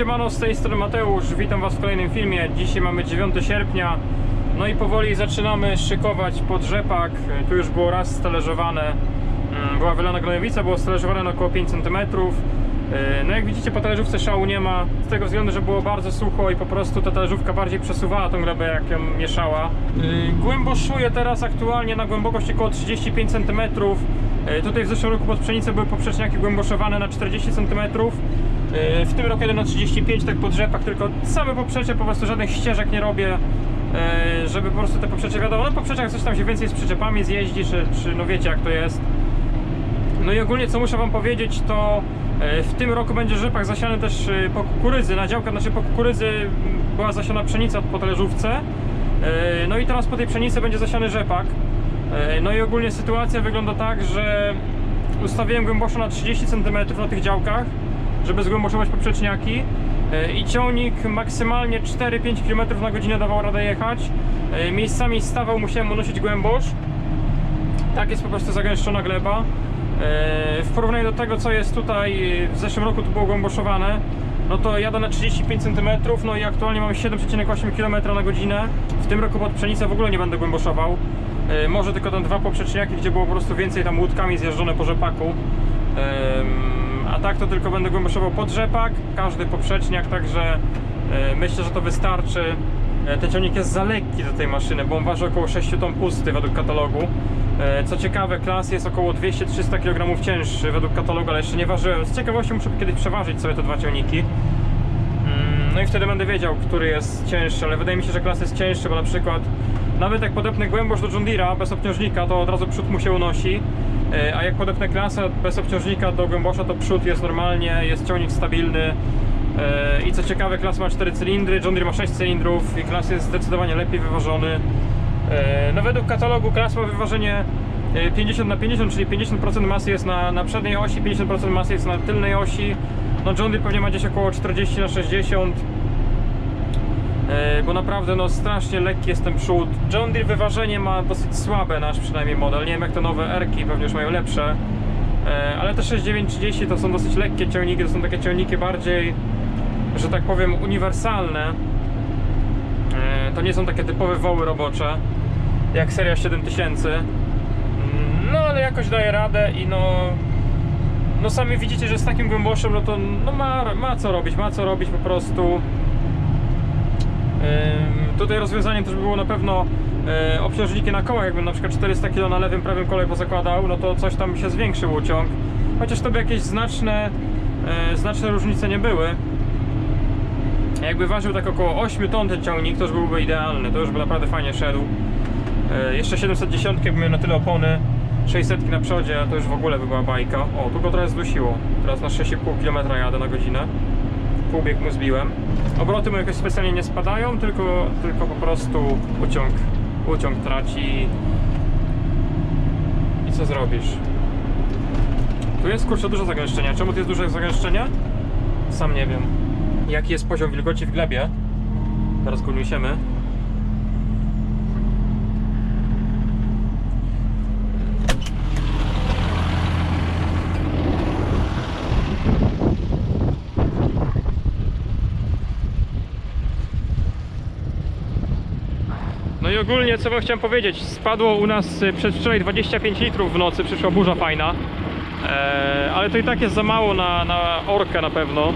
siemano, z tej strony Mateusz, witam was w kolejnym filmie. Dzisiaj mamy 9 sierpnia, no i powoli zaczynamy szykować pod rzepak. Tu już było raz stależowane, mm, była wylana gnojowica, było stależowane na około 5 cm. No jak widzicie po talerzówce szału nie ma, z tego względu, że było bardzo sucho i po prostu ta talerzówka bardziej przesuwała tą glebę jak ją mieszała. Yy, Głęboszuję teraz aktualnie na głębokość około 35 cm. Yy, Tutaj w zeszłym roku pod pszenicę były poprzeczniaki głęboszowane na 40 cm. Yy, W tym roku jedę na 35 tak pod rzepak, tylko same poprzecie, po prostu żadnych ścieżek nie robię. yy, Żeby po prostu te poprzecie wiadomo, no poprzeczach coś tam się więcej z przyczepami zjeździ, czy, czy no wiecie jak to jest. No i ogólnie co muszę wam powiedzieć, to e, w tym roku będzie rzepak zasiany też e, po kukurydzy. Na działkach, znaczy po kukurydzy była zasiana pszenica po talerzówce. E, No i teraz po tej pszenicy będzie zasiany rzepak. E, No i ogólnie sytuacja wygląda tak, że ustawiłem głęboszo na 30 cm na tych działkach, żeby zgłęboszować poprzeczniaki. E, I ciągnik maksymalnie 4-5 km na godzinę dawał radę jechać. E, Miejscami stawał, musiałem unosić głębosz. Tak jest po prostu zagęszczona gleba. W porównaniu do tego, co jest tutaj, w zeszłym roku tu było głęboszowane, no to jadę na 35 cm, no i aktualnie mam 7,8 km na godzinę. W tym roku pod pszenicę w ogóle nie będę głęboszował. E, Może tylko tam dwa poprzeczniaki, gdzie było po prostu więcej tam łódkami zjeżdżone po rzepaku. A tak to tylko będę głęboszował pod rzepak, każdy poprzeczniak, także e, myślę, że to wystarczy. E, Ten ciągnik jest za lekki do tej maszyny, bo on waży około 6 ton pusty według katalogu. E, Co ciekawe, klas jest około 200-300 kg cięższy według katalogu, ale jeszcze nie ważyłem. Z ciekawości muszę kiedyś przeważyć sobie te dwa ciągniki. Mm, No i wtedy będę wiedział, który jest cięższy, ale wydaje mi się, że klas jest cięższy, bo na przykład nawet jak podepnę głębosz do John bez obciążnika, to od razu przód mu się unosi. E, A jak podepnę klasę bez obciążnika do głębosza, to przód jest normalnie, jest ciągnik stabilny. E, I co ciekawe, klas ma 4 cylindry, John Deere ma 6 cylindrów i klas jest zdecydowanie lepiej wyważony. E, No według katalogu klas ma wyważenie e, 50 na 50, czyli 50% masy jest na, na przedniej osi, 50% masy jest na tylnej osi. No John Deere pewnie ma gdzieś około 40 na 60. E, Bo naprawdę no strasznie lekki jest ten przód. John Deere wyważenie ma dosyć słabe nasz przynajmniej model. Nie wiem jak te nowe Erki, pewnie już mają lepsze. E, Ale te 6930 to są dosyć lekkie ciągniki, to są takie ciągniki bardziej, że tak powiem, uniwersalne. E, To nie są takie typowe woły robocze, jak seria 7000. Mm, No ale jakoś daje radę i no... No sami widzicie, że z takim głęboszem, no to no ma, ma co robić, ma co robić po prostu. Ym, Tutaj rozwiązaniem też by było na pewno e, obciążniki na kołach, jakbym na przykład 400 kg na lewym, prawym kole pozakładał, no to coś tam się zwiększył uciąg. Chociaż to by jakieś znaczne, e, znaczne różnice nie były. Jakby ważył tak około 8 ton ten ciągnik, to już byłby idealny, to już by naprawdę fajnie szedł. E, Jeszcze 710 jakby miał na tyle opony, 600 na przodzie, to już w ogóle by była bajka. O, tu go trochę zdusiło. Teraz na 6,5 km jadę na godzinę. Półbieg mu zbiłem. Obroty mu jakoś specjalnie nie spadają, tylko, tylko po prostu uciąg, uciąg traci. I co zrobisz? Tu jest kurczę dużo zagęszczenia. Czemu tu jest duże zagęszczenie? Sam nie wiem. Jaki jest poziom wilgoci w glebie? Teraz go uniesiemy. Ogólnie co wam chciałem powiedzieć, spadło u nas y, przedwczoraj 25 litrów w nocy, przyszła burza fajna. Eee, ale to i tak jest za mało na, na orkę na pewno.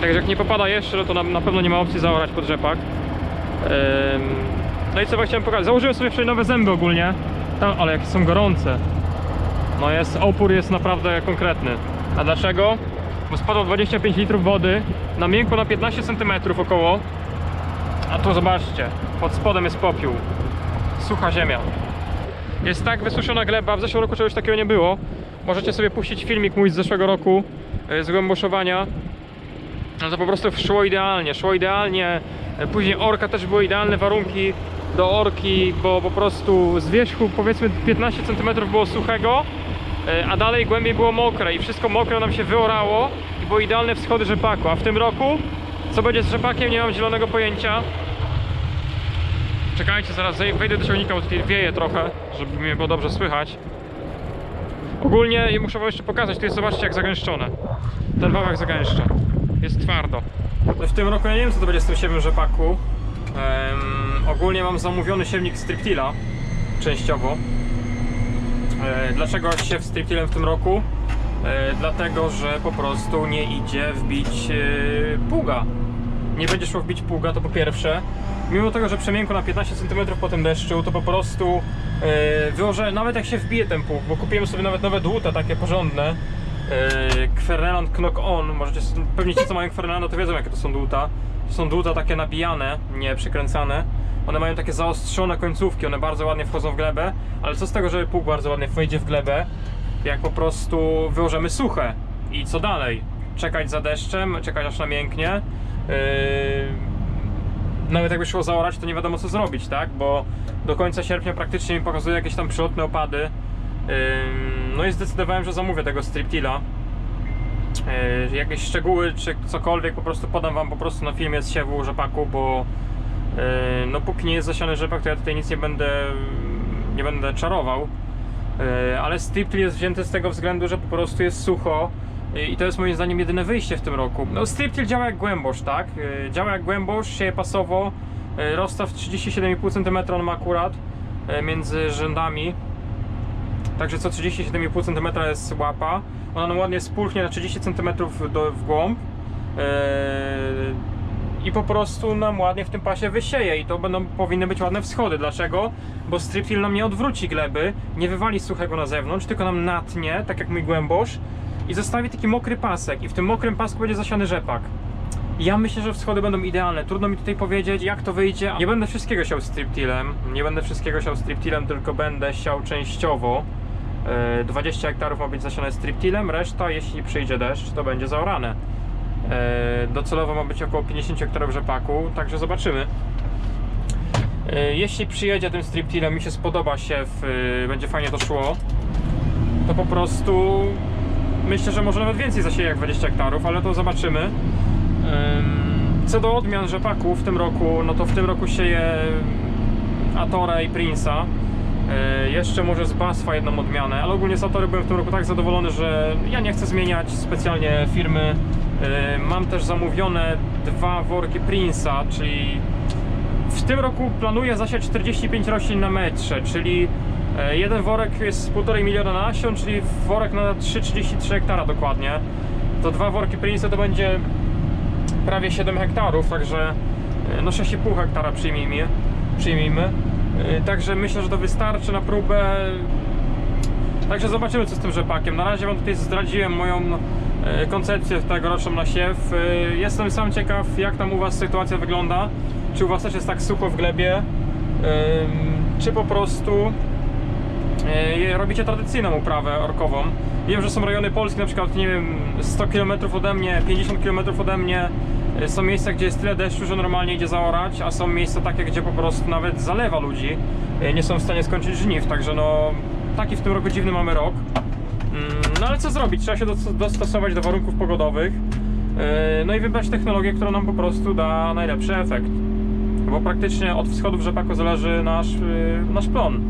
Także jak nie popada jeszcze, no to na, na pewno nie ma opcji zaorać pod rzepak. Em, No i co wam chciałem pokazać, założyłem sobie wczoraj nowe zęby ogólnie. Ale jakie są gorące. No jest, opór jest naprawdę konkretny. A dlaczego? Bo spadło 25 litrów wody, na miękko na 15 cm około. A tu zobaczcie, pod spodem jest popiół. Sucha ziemia. Jest tak wysuszona gleba, w zeszłym roku czegoś takiego nie było. Możecie sobie puścić filmik mój z zeszłego roku y, z głęboszowania. No to po prostu szło idealnie, szło idealnie. E, Później orka też były idealne warunki do orki, bo po prostu z wierzchu powiedzmy 15 cm było suchego, e, a dalej głębiej było mokre i wszystko mokre nam się wyorało i były idealne wschody rzepaku. A w tym roku, co będzie z rzepakiem, nie mam zielonego pojęcia. Czekajcie, zaraz wejdę do ciągnika, bo tutaj wieje trochę, żeby mnie było dobrze słychać. Ogólnie muszę wam jeszcze pokazać, tu jest zobaczcie jak zagęszczone. Ten wałek zagęszcza. jest twardo. W tym roku ja nie wiem co to będzie z tym siewem rzepaku. Em, ogólnie mam zamówiony siewnik Striptila, częściowo. E, dlaczego siew Striptilem w tym roku? E, dlatego, że po prostu nie idzie wbić e, pługa. Nie będzie szło wbić pługa, to po pierwsze. Mimo tego, że przemiękło na 15 cm po tym deszczu, to po prostu e, wyłożę, nawet jak się wbije ten pług, bo kupiłem sobie nawet nowe dłuta takie porządne. Kverneland Knock On, możecie, pewnie ci co mają Kverneland to wiedzą jakie to są dłuta. To są dłuta takie nabijane, nie przykręcane. One mają takie zaostrzone końcówki, one bardzo ładnie wchodzą w glebę, ale co z tego, że pług bardzo ładnie wejdzie w glebę, jak po prostu wyłożymy suche. I co dalej? Czekać za deszczem, czekać aż namięknie. Yy, nawet jakby szło zaorać, to nie wiadomo co zrobić, tak? Bo do końca sierpnia praktycznie mi pokazuje jakieś tam przelotne opady. Yy, no i zdecydowałem, że zamówię tego striptila. Yy, jakieś szczegóły czy cokolwiek po prostu podam wam po prostu na filmie z siewu rzepaku, bo yy, no póki nie jest zasiany rzepak, to ja tutaj nic nie będę nie będę czarował. Yy, ale striptil jest wzięty z tego względu, że po prostu jest sucho yy, i to jest moim zdaniem jedyne wyjście w tym roku. No striptil działa jak głębosz, tak? Yy, działa jak głębosz, sieje pasowo, rozstaw 37,5 cm on ma akurat między rzędami. Także co 37,5 cm jest łapa. Ona ładnie spulchnie na 30 cm do, w głąb. I po prostu nam ładnie w tym pasie wysieje i to będą, powinny być ładne wschody. Dlaczego? Bo striptil nam nie odwróci gleby, nie wywali suchego na zewnątrz, tylko nam natnie, tak jak mój głębosz i zostawi taki mokry pasek i w tym mokrym pasku będzie zasiany rzepak. Ja myślę, że wschody będą idealne. Trudno mi tutaj powiedzieć, jak to wyjdzie. Nie będę wszystkiego siał striptilem. Nie będę wszystkiego siał striptilem, tylko będę siał częściowo. E, 20 hektarów ma być zasiane striptilem, reszta, jeśli przyjdzie deszcz, to będzie zaorane. E, Docelowo ma być około 50 hektarów rzepaku, także zobaczymy. E, Jeśli przyjedzie tym striptilem, mi się spodoba siew, e, będzie fajnie to szło, to po prostu myślę, że może nawet więcej zasieje jak 20 hektarów, ale to zobaczymy. Ym, Co do odmian rzepaku w tym roku, no to w tym roku sieję Atora i Prince'a. Yy, Jeszcze może z Basfa jedną odmianę, ale ogólnie z Atory byłem w tym roku tak zadowolony, że ja nie chcę zmieniać specjalnie firmy. Mam też zamówione dwa worki Prince'a, czyli w tym roku planuję zasiać 45 roślin na metrze, czyli e, jeden worek jest 1,5 miliona nasion, czyli worek na 3,33 hektara dokładnie. To dwa worki Prince'a to będzie prawie 7 hektarów, także e, no 6,5 hektara przyjmijmy. przyjmijmy. E, Także myślę, że to wystarczy na próbę. Także zobaczymy co z tym rzepakiem. Na razie wam tutaj zdradziłem moją e, koncepcję tegoroczną na siew. E, Jestem sam ciekaw jak tam u was sytuacja wygląda. Czy u was też jest tak sucho w glebie? Ym, Czy po prostu e, robicie tradycyjną uprawę orkową? Wiem, że są rejony Polski, na przykład, nie wiem, 100 km ode mnie, 50 km ode mnie. E, Są miejsca, gdzie jest tyle deszczu, że normalnie idzie zaorać, a są miejsca takie, gdzie po prostu nawet zalewa ludzi. E, Nie są w stanie skończyć żniw, także no taki w tym roku dziwny mamy rok. Mm, No ale co zrobić? Trzeba się dos- dostosować do warunków pogodowych. e, No i wybrać technologię, która nam po prostu da najlepszy efekt. Bo praktycznie od wschodów rzepaku zależy nasz, y, nasz plon.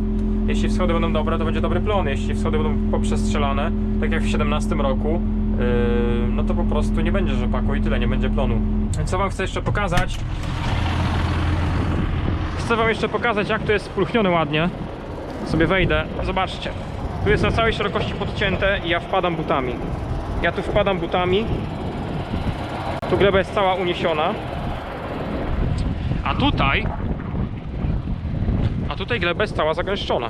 Jeśli wschody będą dobre, to będzie dobry plon. Jeśli wschody będą poprzestrzelane, tak jak w 17 roku, yy, no to po prostu nie będzie rzepaku i tyle, nie będzie plonu. Co wam chcę jeszcze pokazać? Chcę wam jeszcze pokazać, jak to jest spulchnione ładnie. Sobie wejdę, zobaczcie. Tu jest na całej szerokości podcięte i ja wpadam butami. Ja tu wpadam butami. Tu gleba jest cała uniesiona. A tutaj a tutaj gleba jest cała zagęszczona.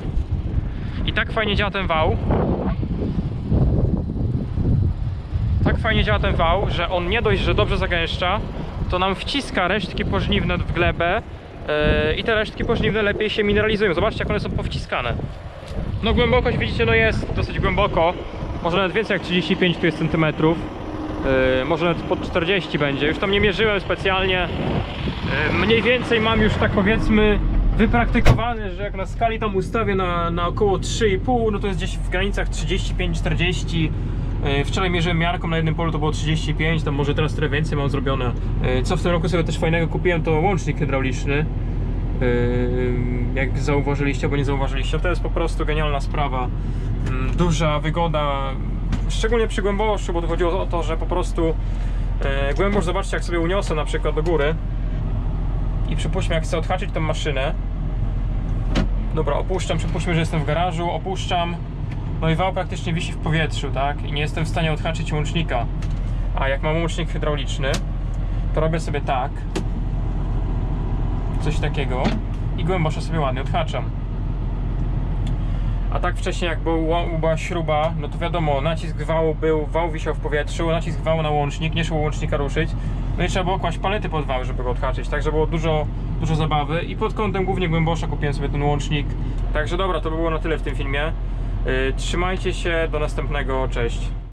I tak fajnie działa ten wał. Tak fajnie działa ten wał, że on nie dość, że dobrze zagęszcza, to nam wciska resztki pożniwne w glebę yy, i te resztki pożniwne lepiej się mineralizują. Zobaczcie, jak one są powciskane. No głębokość widzicie, no jest dosyć głęboko. Może nawet więcej jak 35 tu jest centymetrów. Yy, może nawet pod 40 będzie. Już tam nie mierzyłem specjalnie. Yy, mniej więcej mam już tak powiedzmy wypraktykowany, że jak na skali tam ustawię na, na około 3,5, no to jest gdzieś w granicach 35-40. Yy, Wczoraj mierzyłem miarką na jednym polu, to było 35, tam może teraz trochę więcej mam zrobione. Yy, Co w tym roku sobie też fajnego kupiłem, to łącznik hydrauliczny. Jak zauważyliście albo nie zauważyliście, to jest po prostu genialna sprawa. Duża wygoda, szczególnie przy głęboszu, bo to chodziło o to, że po prostu E, Głębosz, zobaczcie, jak sobie uniosę na przykład do góry i przypuśćmy, jak chcę odhaczyć tą maszynę. Dobra, opuszczam, przypuśćmy, że jestem w garażu, opuszczam. No i wał praktycznie wisi w powietrzu, tak? I nie jestem w stanie odhaczyć łącznika. A jak mam łącznik hydrauliczny, to robię sobie tak. Coś takiego. I głębosza sobie ładnie odhaczam. A tak wcześniej jak był, ła- była śruba, no to wiadomo, nacisk wału był, wał wisiał w powietrzu, nacisk wału na łącznik, nie szło łącznika ruszyć. No i trzeba było kłaść palety pod wał, żeby go odhaczyć. Także było dużo, dużo zabawy i pod kątem głównie głębosza kupiłem sobie ten łącznik. Także dobra, to by było na tyle w tym filmie. Yy, Trzymajcie się, do następnego, cześć.